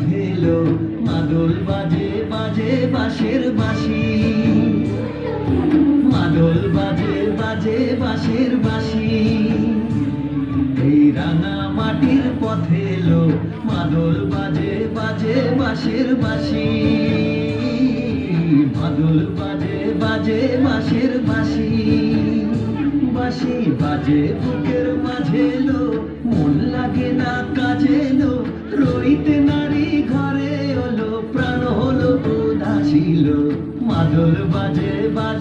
এলো মাদল বাজে বাজে বাঁশের বাঁশি। মাদল বাজে বাজে বাঁশের বাঁশি। এই রাঙা মাটির পথে এলো মাদল বাজে বাজে বাঁশের বাঁশি। মাদল বাজে বাজে বাঁশের বাঁশি। বাঁশি বাজে বুকের মাঝে এলো, মন লাগে না কাজে এলো, রইতে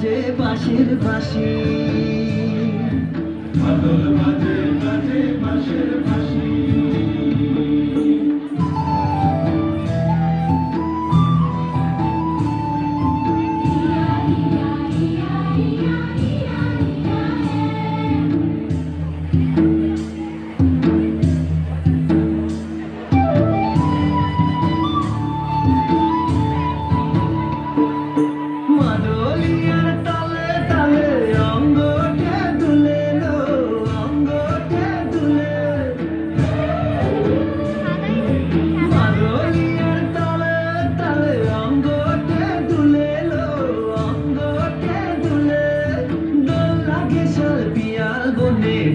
বাজে বাঁশের বাঁশি। মাদল বাজে বাজে বাঁশের বাঁশি।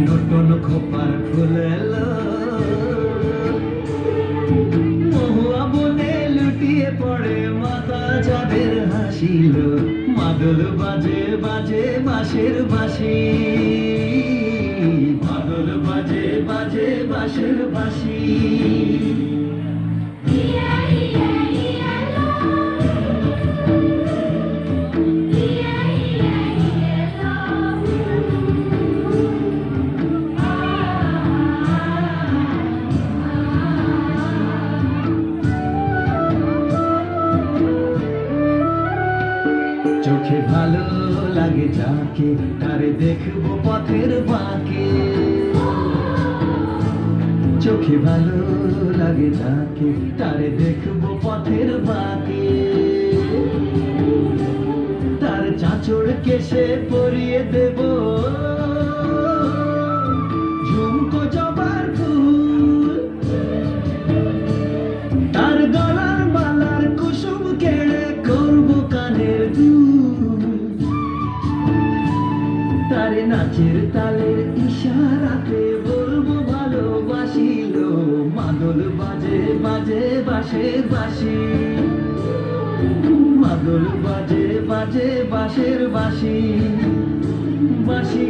নতুন খোপার খুলেল মহুয়া বনে লুটিয়ে পড়ে মাথা যাদের হাসিল। মাদল বাজে বাজে বাঁশের বাসি মাদল বাজে বাজে বাঁশের বাঁশি। চোখে ভালো লাগে, যাকে তারে দেখব পথের বাঁকে চোখে ভালো লাগে, যাকে তারে দেখব পথের বাঁকে তার চাচড় কেসে পরিয়ে দেব তার নাচের তালের ইশারাতে বলব ভালোবাসিল। মাদল বাজে বাজে, বাসে, বাসি। মাদল বাজে বাজে, বাসের বাসি। বাঁশি